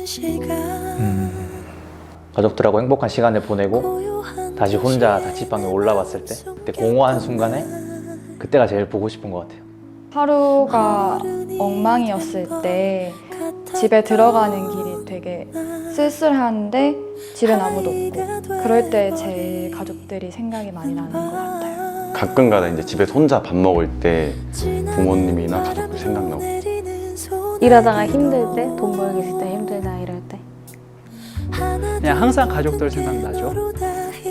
그 시간 가족들하고 행복한 시간을 보내고 다시 혼자 자취방에 올라왔을 때 그때 공허한 순간에 그때가 제일 보고 싶은 것 같아요. 하루가 엉망이었을 때 집에 들어가는 길이 되게 쓸쓸한데 집엔 아무도 없고 그럴 때 제 가족들이 생각이 많이 나는 것 같아요. 가끔가다 이제 집에서 혼자 밥 먹을 때 부모님이나 가족들 생각나고 일하다가 힘들 때, 돈 벌기 있을 때 힘들다 이럴 때. 그냥 항상 가족들 생각나죠.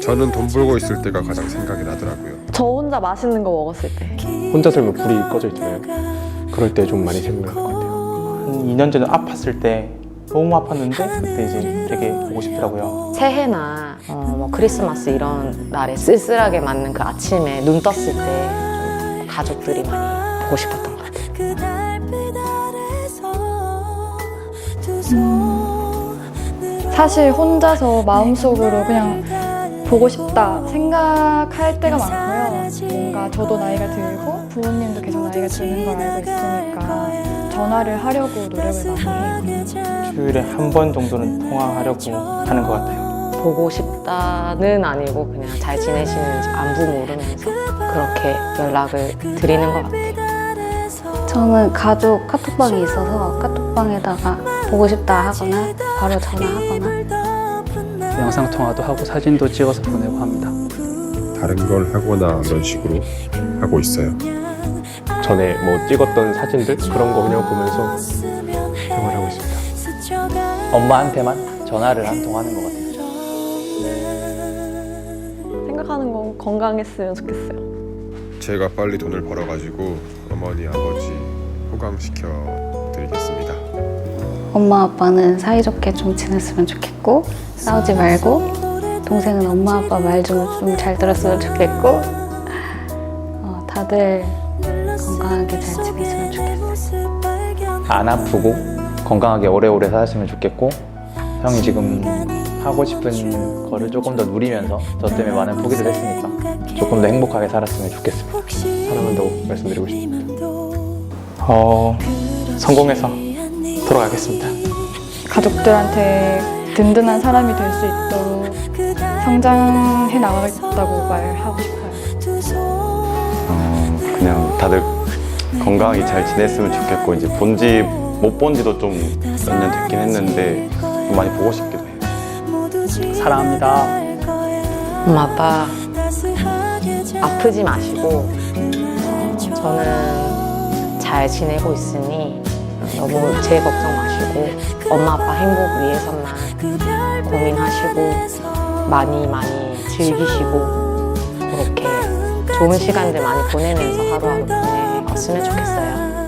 저는 돈 벌고 있을 때가 가장 생각이 나더라고요. 저 혼자 맛있는 거 먹었을 때. 혼자 살면 불이 꺼져 있잖아요. 그럴 때 좀 많이 생각날 것 같아요. 한 2년 전에 아팠을 때 너무 아팠는데 그때 이제 되게 보고 싶더라고요. 새해나 어, 뭐 크리스마스 이런 날에 쓸쓸하게 맞는 그 아침에 눈 떴을 때좀 가족들이 많이 보고 싶었던 것 같아요. 그 달빛 아래서 두 손을 사실 혼자서 마음속으로 그냥 보고 싶다 생각할 때가 많고요. 뭔가 저도 나이가 들고 부모님도 계속 나이가 드는 걸 알고 있으니까 전화를 하려고 노력을 많이 해요. 주일에 한 번 정도는 통화하려고 하는 것 같아요. 보고 싶다는 아니고 그냥 잘 지내시는지 안부 모르면서 그렇게 연락을 드리는 것 같아요. 저는 가족 카톡방이 있어서 카톡방에다가 보고 싶다 하거나 바로 전화하거나 영상 통화도 하고 사진도 찍어서 보내고 합니다. 다른 걸 하거나 그런 식으로 하고 있어요. 전에 뭐 찍었던 사진들 그런 거 그냥 보면서 생활을 하고 있습니다. 엄마한테만 전화를 한 통 하는 것 같아요. 생각하는 건 건강했으면 좋겠어요. 제가 빨리 돈을 벌어가지고 어머니 아버지 호강시켜 드리겠습니다. 엄마 아빠는 사이좋게 좀 지냈으면 좋겠고 싸우지 말고 동생은 엄마 아빠 말좀좀잘 들었으면 좋겠고 어, 다들 건강하게 잘 지냈으면 좋겠어요. 안 아프고 건강하게 오래오래 살았으면 좋겠고 형이 지금 하고 싶은 거를 조금 더 누리면서 저 때문에 많은 포기를 했으니까 조금 더 행복하게 살았으면 좋겠습니다. 사랑한다고 말씀드리고 싶습니다. 어, 성공해서 돌아가겠습니다. 가족들한테 든든한 사람이 될 수 있도록 성장해 나가겠다고 말하고 싶어요. 어, 그냥 다들 건강하게 잘 지냈으면 좋겠고 이제 본지 못 본 지도 좀 몇 년 됐긴 했는데 좀 많이 보고 싶기도 해요. 사랑합니다. 엄마 아빠 아프지 마시고 어, 저는 잘 지내고 있으니 너무 제 걱정 마시고 엄마 아빠 행복 위해서만 고민하시고 많이 많이 즐기시고 그렇게 좋은 시간들 많이 보내면서 하루하루 보내었으면 좋겠어요.